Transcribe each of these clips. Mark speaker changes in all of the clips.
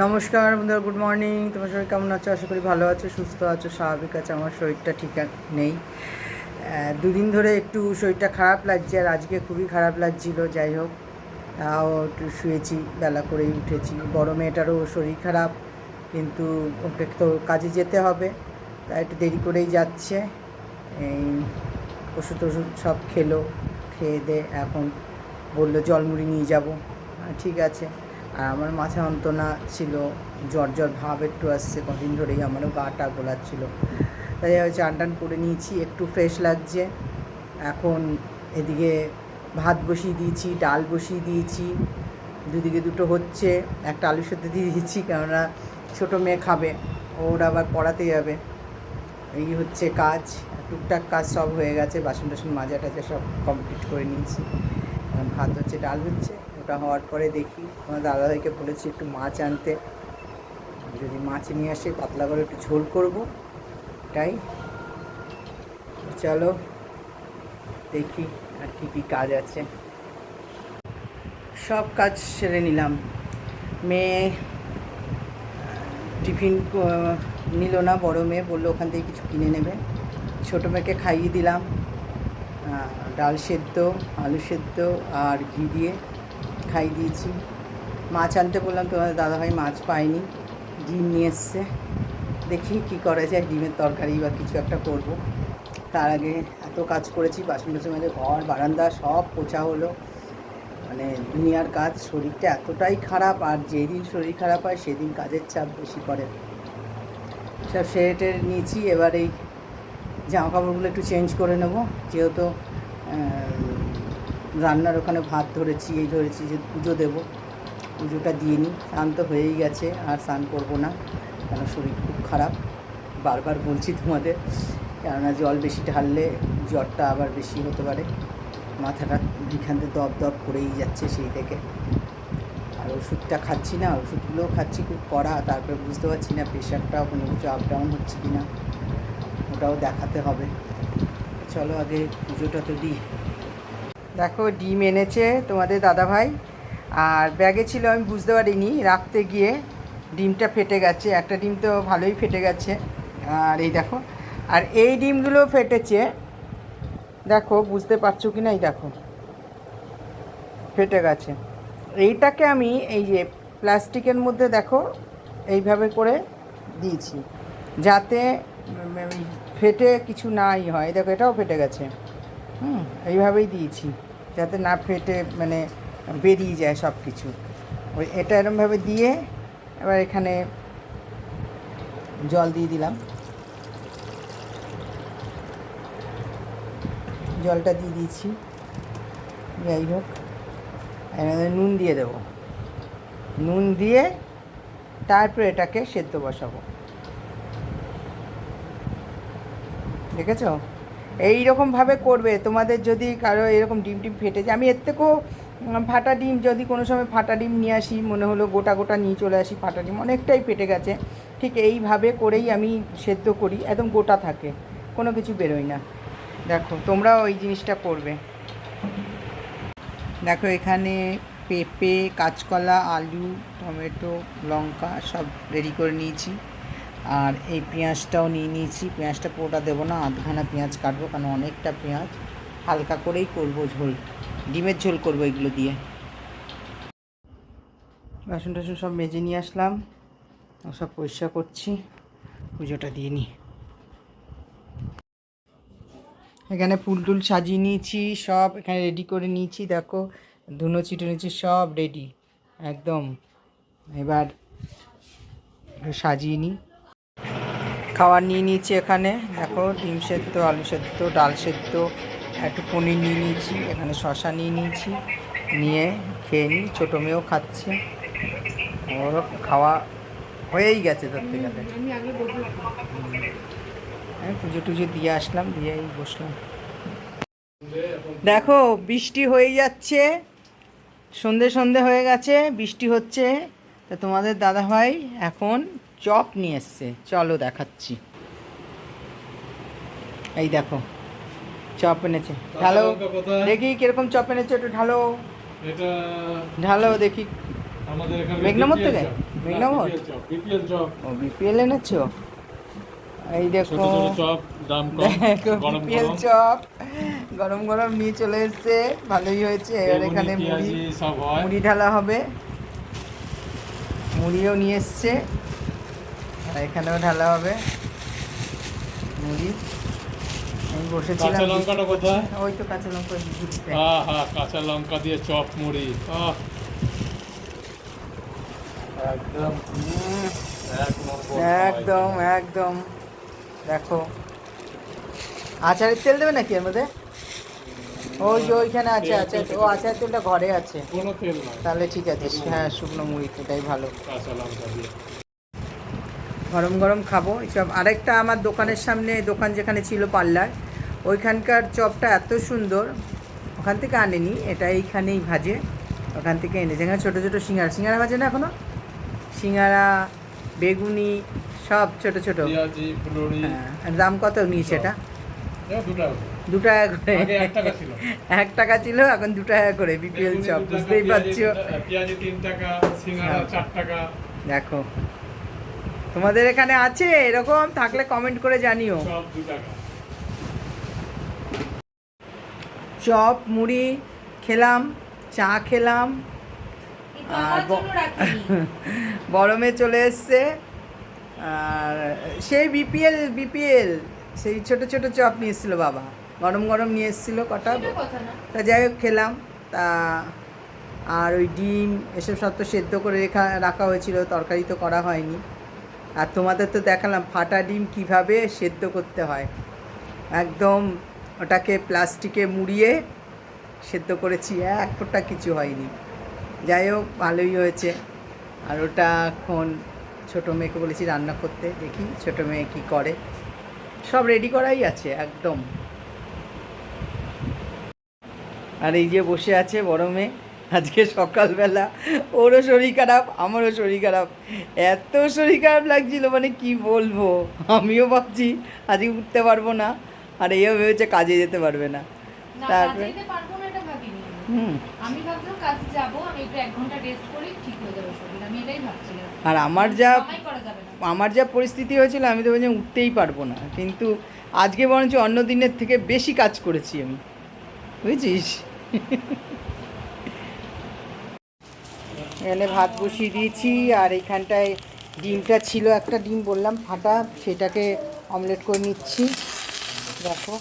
Speaker 1: নমস্কার বন্ধুরা good morning তোমার সবাই কেমন আছো? আশা করি ভালো আছো, সুস্থ আছো, স্বাভাবিক আছে। আমার শরীরটা ঠিক নেই। দুদিন ধরে একটু শরীরটা খারাপ লাগছে আর আজকে খুবই খারাপ লাগছিল, যাই হোক। তাও একটু শুয়েছি, বেলা করেই উঠেছি। বড় মেয়েটারও শরীর খারাপ, কিন্তু ওকে তো কাজে যেতে হবে। তাই একটু দেরি করেই যাচ্ছে। এই ওষুধ টষুধ সব খেলো, খেয়ে দে, এখন বলল জলমুড়ি নিয়ে যাব। ঠিক আছে। আর আমার মাথা যন্ত্রণা ছিল, জ্বর জ্বর ভাব একটু আসছে, কদিন ধরেই আমারও গাটা গোলাচ্ছিল। তাই চান টান করে নিয়েছি, একটু ফ্রেশ লাগছে। এখন এদিকে ভাত বসিয়ে দিয়েছি, ডাল বসিয়ে দিয়েছি, দুদিকে দুটো হচ্ছে, একটা আলু সেদ্ধ দিয়ে দিয়েছি, কেননা ছোটো মেয়ে খাবে, ওর আবার পড়াতে যাবে। এই হচ্ছে কাজ, টুকটাক কাজ সব হয়ে গেছে, বাসন টাসন মাজা টাজা সব কমপ্লিট করে নিয়েছি। ভাত হচ্ছে, ডাল হচ্ছে ওটা হওয়ার পরে দেখি আমার দাদাভাইকে বলেছি একটু মাছ আনতে। যদি মাছ নিয়ে আসে, পাতলা করে একটু ঝোল করব। তাই চলো, দেখি আর কী কী কাজ আছে। সব কাজ সেরে নিলাম। মেয়ে টিফিন নিল না, বড় মেয়ে বলল ওখান থেকে কিছু কিনে নেবে। ছোটো মেয়েকে খাইয়ে দিলাম। ডাল সেদ্ধ, আলু সেদ্ধ আর ঘি দিয়ে। খাই দিয়েছি। মাছ আনতে বললাম তোমাদের দাদাভাই মাছ পায়নি, ডিম নিয়ে এসছে। দেখি কি করা যায়, ডিমের তরকারি বা কিছু একটা করব। তার আগে এত কাজ করেছি বাসন টাসন মাঝে ঘর, বারান্দা, সব পোছা হলো। মানে দুনিয়ার কাজ, শরীরটা এতটাই খারাপ, আর যেদিন শরীর খারাপ হয়, সেদিন কাজের চাপ বেশি পড়ে। সব সেরে নিয়েছি, এবার এই জামা কাপড়গুলো একটু চেঞ্জ করে নেব। যেহেতু রান্নার ওখানে ভাত ধরেছি, এই ধরেছি যে পুজো দেবো। পুজোটা দিয়ে নিই, স্নান তো হয়েই গেছে, আর স্নান করব না কারণ শরীর খুব খারাপ। বারবার বলছি তোমাদের, কেননা জল বেশি ঢাললে জ্বরটা আবার বেশি হতে পারে। মাথাটা এখান দপ দপ করেই যাচ্ছে সেই থেকে। আর ওষুধটা খাচ্ছি না, ওষুধগুলোও খাচ্ছি, খুব কড়া, তারপরে বুঝতে পারছি না প্রেশারটাও কোনো কিছু আপ ডাউন হচ্ছে কি না ওটাও দেখাতে হবে। চলো আগে পুজোটা তো দিই। দেখো, ডিম এনেছে তোমাদের দাদাভাই। আর ব্যাগে ছিল, আমি বুঝতে পারিনি, রাখতে গিয়ে ডিমটা ফেটে গেছে। একটা ডিম তো ভালোই ফেটে গেছে। আর এই দেখো, আর এই ডিমগুলো ফেটেছে, দেখো, বুঝতে পারছ কি না? এই দেখো, ফেটে গেছে। এইটাকে আমি এই যে প্লাস্টিকের মধ্যে দেখো, এইভাবে করে দিয়েছি। যাতে ফেটে কিছু নাই হয়। দেখো, এটাও ফেটে গেছে। হুম, এইভাবেই দিয়েছি, যাতে না ফেটে মানে বেরিয়ে যায় সব কিছু ওই এটা এরমভাবে দিয়ে এবার এখানে জল দিয়ে দিলাম। জলটা দিয়ে দিয়েছি। যাই হোক নুন দিয়ে দেবো। নুন দিয়ে তারপরে এটাকে সেদ্ধ বসাবো। দেখেছ? এই রকমভাবে করবে, তোমাদের যদি কারও এরকম ডিম টিম ফেটে যায়। আমি এর থেকেও ফাটা ডিম, যদি কোনো সময় ফাটা ডিম নিয়ে আসি, মনে হলো গোটা গোটা নিয়ে চলে আসি ফাটা ডিম অনেকটাই ফেটে গেছে। ঠিক এইভাবে করেই আমি সেদ্ধ করি, একদম গোটা থাকে, কোনো কিছু বেরোয় না। দেখো, তোমরাও ওই জিনিসটা করবে। দেখো, এখানে পেঁপে, কাঁচকলা, আলু, টমেটো, লঙ্কা সব রেডি করে নিয়েছি। আর এই পেঁয়াজটাও নিয়ে নিয়েছি। পেঁয়াজটা পুরোটা দেবো না, আধখানা পেঁয়াজ কাটবো, কারণ অনেকটা পেঁয়াজ। হালকা করেই করব ঝোল, ডিমের ঝোল করব এগুলো দিয়ে। বাসন টাসন সব মেজে নিয়ে আসলাম সব পরিষ্কার করছি, পুজোটা দিয়ে নিই এখানে ফুল টুল সাজিয়ে নিয়েছি, সব এখানে রেডি করে নিয়েছি, দেখো, ধুনো চিটে নিয়েছি, সব রেডি একদম। এবার সাজিয়ে নিই খাবার নিয়ে নিয়েছি এখানে। দেখো ডিম সেদ্ধ আলু সেদ্ধ ডাল সেদ্ধ একটু পনির নিয়ে নিয়েছি এখানে শশা নিয়ে নিয়েছি। নিয়ে খেয়ে নিই ছোটো মেয়েও খাচ্ছে। ওর খাওয়া হয়েই গেছে ধরতে গেলে হ্যাঁ পুজো টুজো দিয়ে আসলাম দিয়েই বসলাম। দেখো বৃষ্টি হয়ে যাচ্ছে। সন্ধে সন্ধে হয়ে গেছে বৃষ্টি হচ্ছে। তা তোমাদের দাদাভাই এখন চপ নিয়ে এসছে। চলো দেখাচ্ছি। এই দেখো চপ এনেছে। ঢালো দেখি কীরকম চপ এনেছে একটু ঢালো।
Speaker 2: এটা
Speaker 1: ঢালো দেখি।
Speaker 2: আমাদের এখানে
Speaker 1: মেঘনামোর থেকে? মেঘনামোর?
Speaker 2: চপ,
Speaker 1: ও বিপিএল এনেছো? এই দেখো।
Speaker 2: চপ দাম কম গরম
Speaker 1: বিপিএল চপ। গরম গরম নিয়ে চলে এসছে। ভালোই হয়েছে। এবার এখানে মুড়ি
Speaker 2: সব
Speaker 1: মুড়ি ঢালা হবে। মুড়িও নিয়ে এসছে। আর এখানেও ঢালা হবে। মুড়ি। আমি বসেছিলাম
Speaker 2: কাঁচা লঙ্কাটা কোথায়?
Speaker 1: ওই তো কাঁচা লঙ্কা
Speaker 2: আহা কাঁচা লঙ্কা দিয়ে চপ মুড়ি। আহ। একদম
Speaker 1: একদম একদম। দেখো। আচারের তেল দেবে নাকি এর মধ্যে? ওই যে ওইখানে আছে আছে আছে। ও আচারের তেলটা ঘরে আছে।
Speaker 2: কোনো তেল নাই।
Speaker 1: তাহলে ঠিক আছে। হ্যাঁ শুকনো মুড়ি এটাই ভালো।
Speaker 2: কাঁচা লঙ্কা দিয়ে।
Speaker 1: গরম গরম খাব। এইসব আরেকটা আমার দোকানের সামনে দোকান যেখানে ছিল পার্লার ওইখানকার চপটা এত সুন্দর ওখান থেকে আনেনি এটা এইখানেই ভাজে ওখান থেকে এনেছে। এখানে ছোটো ছোটো সিঙ্গারা সিঙ্গারা ভাজে না এখনও? সিঙ্গারা বেগুনি সব ছোট ছোট। হ্যাঁ দাম কত নিয়েছে এটা?
Speaker 2: দু টাকা
Speaker 1: করে।
Speaker 2: এক টাকা ছিল।
Speaker 1: এখন দু টাকা করে বিপিএল চপ বুঝতেই পারছ?
Speaker 2: টাকা।
Speaker 1: দেখো। তোমাদের এখানে আছে? এরকম থাকলে কমেন্ট করে জানিও। চপ মুড়ি খেলাম চা খেলাম আর চলে এসছে। আর সেই বিপিএল বিপিএল সেই ছোট ছোট চপ নিয়ে এসেছিল বাবা। গরম গরম নিয়ে এসেছিল কটা। তা যাই হোক খেলাম। তা আর ওই ডিম এসব সব তো সেদ্ধ করে রেখা রাখা হয়েছিল। তরকারি তো করা হয়নি। আর তোমাদের তো দেখালাম ফাটা ডিম কীভাবে সেদ্ধ করতে হয়। একদম ওটাকে প্লাস্টিকে মুড়িয়ে সেদ্ধ করেছি, এক ফোঁটা কিছু হয়নি। যাই হোক, ভালোই হয়েছে। আর ওটা এখন ছোটো মেয়েকে বলেছি রান্না করতে, দেখি ছোটো মেয়ে কী করে। সব রেডি করাই আছে, একদম। আর এই যে বসে আছে বড় মেয়ে। আজকে সকালবেলা ওরও শরীর খারাপ আমারও শরীর খারাপ। এত শরীর খারাপ লাগছিল মানে কি বলব? আমিও ভাবছি আজকে উঠতে পারব না আর এও ভেবেছে কাজে যেতে পারবে না। তারপরে? আর আমার যা আমার যা পরিস্থিতি হয়েছিল আমি তো বলছি উঠতেই পারব না। কিন্তু আজকে বরঞ্চ অন্য দিনের থেকে বেশি কাজ করেছি আমি। বুঝেছিস? এখানে ভাত বসিয়ে দিয়েছি, আর এইখানটায় ডিমটা ছিল, একটা ডিম বললাম ফাটা, সেটাকে অমলেট করে নিচ্ছি। দেখো।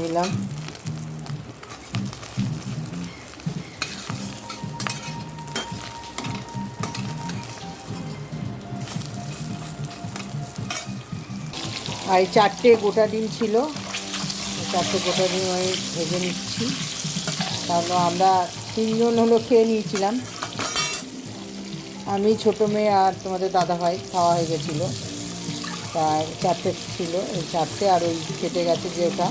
Speaker 1: নিলাম। আর চারটে গোটা ডিম ছিল, চারটে গোটা ডিম আমি ভেজে নিচ্ছি। কারণ আমরা তিনজন হলো খেয়ে নিয়েছিলাম। আমি, ছোটো মেয়ে আর তোমাদের দাদা ভাই, খাওয়া হয়ে গেছিল। তার চারটে ছিল, এই চারটে, আর ওই কেটে গেছে যে ওটা।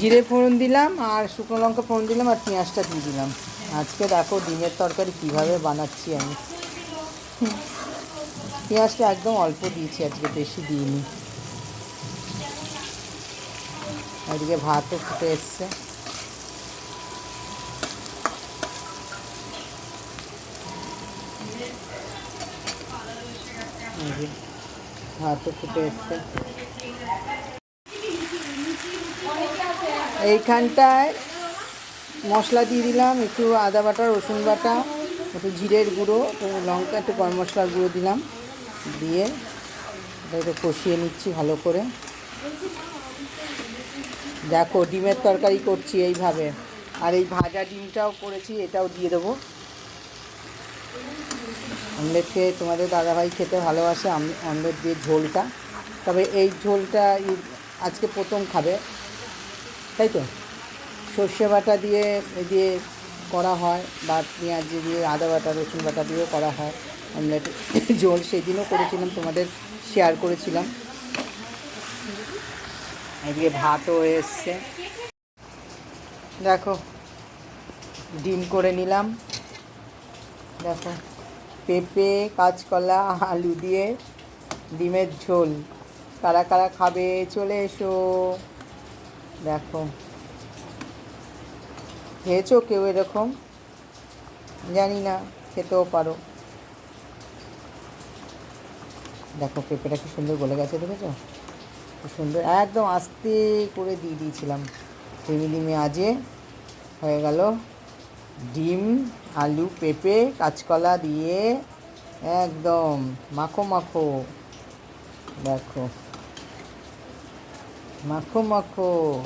Speaker 1: জিরে ফোড়ন দিলাম আর শুকনো লঙ্কা ফোড়ন দিলাম আর পেঁয়াজটা দিয়ে দিলাম। আজকে দেখো ডিমের তরকারি কীভাবে বানাচ্ছি আমি। পেঁয়াজটা একদম অল্প দিয়েছি, আজকে বেশি দিইনি। এদিকে ভাতও ফুটে এসছে। ভাতও ফুটে এসছে। এইখানটায় মশলা দিয়ে দিলাম, একটু আদা বাটা, রসুন বাটা, একটু জিরের গুঁড়ো, একটু লঙ্কা, একটু গরম মশলার গুঁড়ো দিলাম। দিয়ে এটাকে কষিয়ে নিচ্ছি ভালো করে। দেখো, ডিমের তরকারি করছি এইভাবে। আর এই ভাজা ডিমটাও করেছি, এটাও দিয়ে দেবো। অমলেট খেয়ে তোমাদের দাদাভাই খেতে ভালোবাসে অমলেট দিয়ে ঝোলটা। তবে এই ঝোলটা আজকে প্রথম খাবে। তাই তো? সর্ষে বাটা দিয়ে দিয়ে করা হয়, বা পেঁয়াজ দিয়ে, আদা বাটা, রসুন বাটা দিয়েও করা হয়। অমলেট। ঝোল সেদিনও করেছিলাম, তোমাদের শেয়ার করেছিলাম। এদিকে ভাতও এসছে। দেখো, ডিম করে নিলাম। দেখো, পেঁপে, কাঁচকলা, আলু দিয়ে ডিমের ঝোল। কারা কারা খাবে, চলে এসো। দেখো, খেয়েছো কেউ এরকম? জানি না, খেতেও পারো। দেখো পেঁপেটা কি সুন্দর গলে গেছে, দেখেছ? খুব সুন্দর, একদম আস্তে করে দিয়ে দিয়েছিলাম। ডিমি ডিমি আজে, হয়ে গেল। ডিম, আলু, পেঁপে, কাঁচকলা দিয়ে একদম মাখো মাখো। দেখো। মাখো মাখো।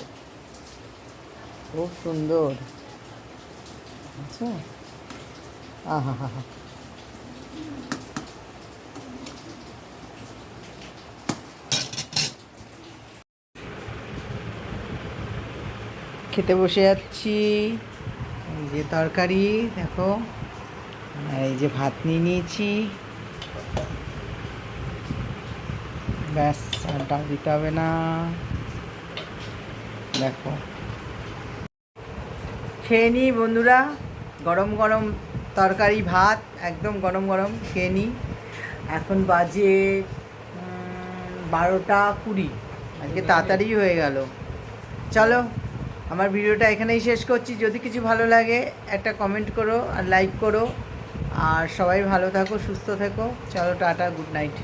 Speaker 1: খুব সুন্দর। আচ্ছা? আহা, হা হা। খেতে বসে যাচ্ছি। এই যে তরকারি, দেখো। এই যে ভাত নিয়ে নিয়েছি। ব্যাস ডাল দিতে হবে না। দেখো। খেয়ে নিই বন্ধুরা, গরম গরম তরকারি, ভাত, একদম গরম গরম খেয়ে নিই এখন বাজে বারোটা কুড়ি। আজকে তাড়াতাড়ি হয়ে গেল। চলো। আমার ভিডিওটা এখানেই শেষ করছি। যদি কিছু ভালো লাগে, একটা কমেন্ট করো আর লাইক করো। আর সবাই ভালো থাকো, সুস্থ থেকো। চলো টাটা গুড নাইট